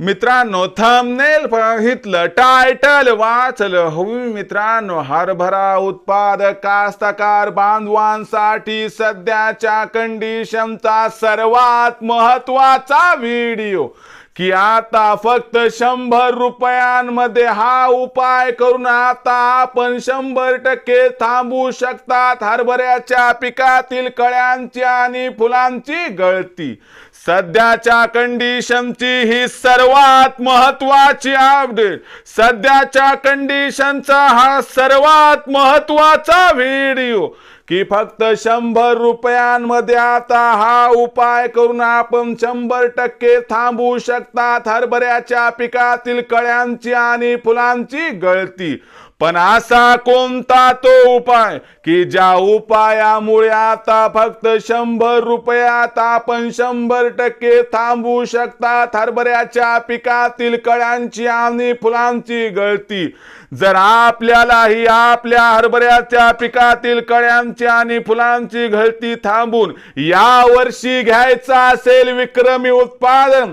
मित्रांनो thumbnail पाहितलं title वाचलं. हवी मित्रांनो हरभरा उत्पादक कास्तकार बांधवांसाठी सध्याच्या कंडिशनचा सर्वात महत्त्वाचा व्हिडिओ की आता फक्त शंभर रुपयांमध्ये हा उपाय करून आता आपण शंभर टक्के थांबू शकतात. हरभऱ्याच्या पिकातील कळ्यांची आणि फुलांची गळती. सध्याच्या कंडिशनची ही सर्वात महत्वाची अपडेट सध्याच्या कंडिशनचा हा सर्वात महत्त्वाचा व्हिडिओ की फक्त शंभर रुपयांमध्ये आता हा उपाय करून आपण शंभर टक्के थांबू शकतो. शकतात हरभऱ्याच्या पिकातील कळ्यांची आणि फुलांची गळती. पण असा कोणता तो उपाय की ज्या उपायामुळे आता फक्त शंभर रुपयात आपण शंभर टक्के थांबवू शकतात हरभऱ्याच्या पिकातील कळ्यांची आणि फुलांची गळती? जर आपल्यालाही आपल्या हरभऱ्याच्या पिकातील कळ्यांची आणि फुलांची गळती थांबून या वर्षी घ्यायचा असेल विक्रमी उत्पादन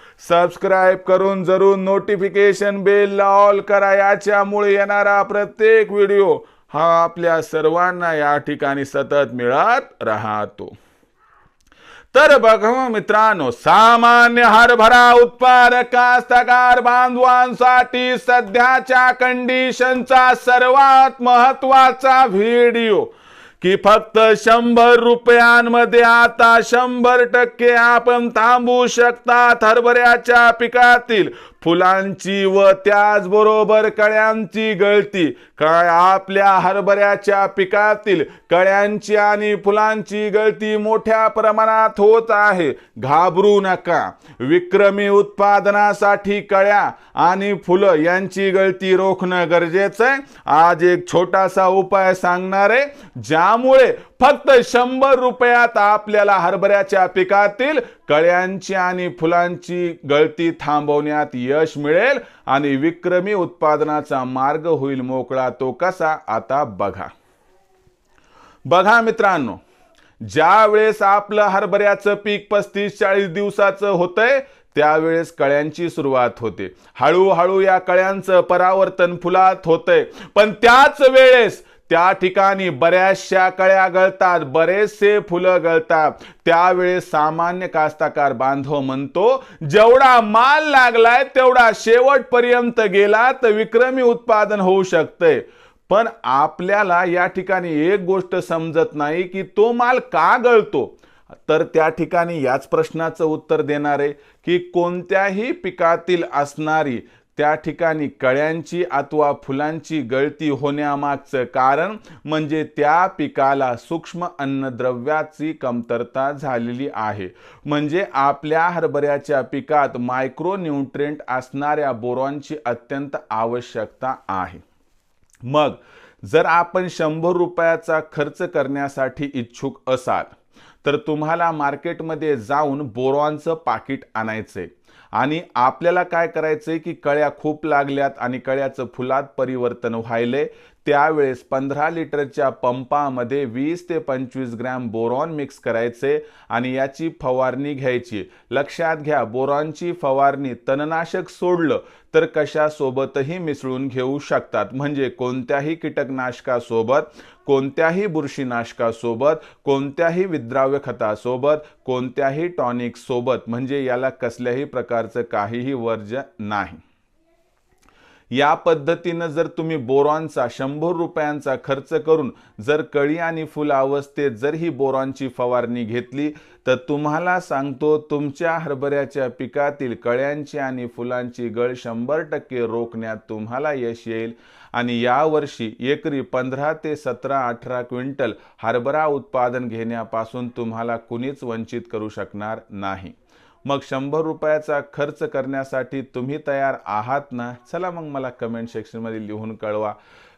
सबस्क्राईब करून जरूर नोटिफिकेशन बेल ऑल करा. याच्यामुळे येणारा प्रत्येक व्हिडिओ हा आपल्या सर्वांना या ठिकाणी सतत मिळत राहतो. तर बघा हो मित्रांनो सामान्य हरभरा उत्पादक कास्तकार बांधवांसाठी सध्याच्या कंडिशनचा सर्वात महत्त्वाचा व्हिडिओ की फक्त शंभर रुपयांमध्ये आता शंभर टक्के आपण थांबू शकतात हरभऱ्याच्या पिकातील. फुलांची व त्याचबरोबर कळ्यांची गळती. काय आपल्या हरभऱ्याच्या पिकातील कळ्यांची आणि फुलांची गळती मोठ्या प्रमाणात होत आहे. घाबरू नका. विक्रमी उत्पादनासाठी कळ्या आणि फुलं यांची गळती रोखणं गरजेचं आहे. आज एक छोटासा उपाय सांगणार आहे ज्यामुळे फक्त शंभर रुपयात आपल्याला हरभऱ्याच्या पिकातील कळ्यांची आणि फुलांची गळती थांबवण्यात यश मिळेल आणि विक्रमी उत्पादनाचा मार्ग होईल मोकळा. तो कसा? आता बघा. बघा मित्रांनो ज्या वेळेस आपलं हरभऱ्याचं पीक पस्तीस चाळीस दिवसाचं होतंय त्यावेळेस कळ्यांची सुरुवात होते. हळूहळू या कळ्यांचं परावर्तन फुलात होतंय. पण त्याच वेळेस त्या ठिकाणी बऱ्याचशा कळ्या गळतात बरेचसे फुलं गळतात. त्यावेळेस सामान्य कास्ताकार बांधव म्हणतो जेवढा माल लागलाय तेवढा शेवटपर्यंत गेला तर विक्रमी उत्पादन होऊ शकतंय. पण आपल्याला या ठिकाणी एक गोष्ट समजत नाही की तो माल का गळतो? तर त्या ठिकाणी याच प्रश्नाचं उत्तर देणार आहे की कोणत्याही पिकातील असणारी त्या ठिकाणी कळ्यांची अथवा फुलांची गळती होण्यामागचं कारण म्हणजे त्या पिकाला सूक्ष्म अन्नद्रव्याची कमतरता झालेली आहे. म्हणजे आपल्या हरभऱ्याच्या पिकात मायक्रोन्यूट्रेंट असणाऱ्या बोरॉनची अत्यंत आवश्यकता आहे. मग जर आपण शंभर रुपयाचा खर्च करण्यासाठी इच्छुक असाल तर तुम्हाला मार्केटमध्ये जाऊन बोरॉनचं पाकिट आणायचंय. आणि आपल्याला काय करायचंय की कळ्या खूप लागल्यात आणि कळ्याचं फुलात परिवर्तन व्हायलंय. त्यावेळेस पंधरा लिटरच्या पंपामध्ये वीस ते पंचवीस ग्रॅम बोरॉन मिक्स करायचे आणि याची फवारणी घ्यायची. लक्षात घ्या बोरॉनची फवारणी तणनाशक सोडलं तर कशासोबतही मिसळून घेऊ शकतात. म्हणजे कोणत्याही कीटकनाशकासोबत कोणत्याही बुरशीनाशकासोबत कोणत्याही विद्राव्य खतासोबत कोणत्याही टॉनिकसोबत म्हणजे याला कसल्याही प्रकारचं काहीही वर्ज नाही. या पद्धतीनं जर तुम्ही बोरॉनचा शंभर रुपयांचा खर्च करून जर कळी आणि फुल अवस्थेत जर ही बोरॉनची फवारणी घेतली तर तुम्हाला सांगतो तुमच्या हरभऱ्याच्या पिकातील कळ्यांची आणि फुलांची गळ शंभर टक्के रोखण्यात तुम्हाला यश येईल. आणि यावर्षी एकरी पंधरा ते सतरा अठरा क्विंटल हरभरा उत्पादन घेण्यापासून तुम्हाला कुणीच वंचित करू शकणार नाही. मग शंभर रुपयाचा खर्च करण्यासाठी तुम्ही तयार आहात ना? चला मग मला कमेंट सेक्शनमध्ये लिहून कळवा.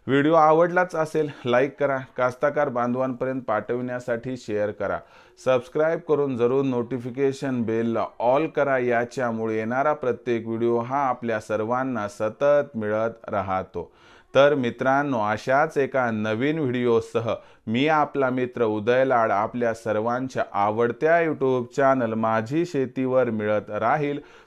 व्हिडिओ आवडलाच असेल लाईक करा. कास्ताकार बांधवांपर्यंत पाठविण्यासाठी शेअर करा. सबस्क्राईब करून जरूर नोटिफिकेशन बेलला ऑल करा. याच्यामुळे येणारा प्रत्येक व्हिडिओ हा आपल्या सर्वांना सतत मिळत राहतो. तर मित्रांनो अशाच एका नवीन व्हिडिओसह मी आपला मित्र उदय लाड आपल्या सर्वांच्या आवडत्या यूट्यूब चॅनल माझी शेतीवर मिळत राहील.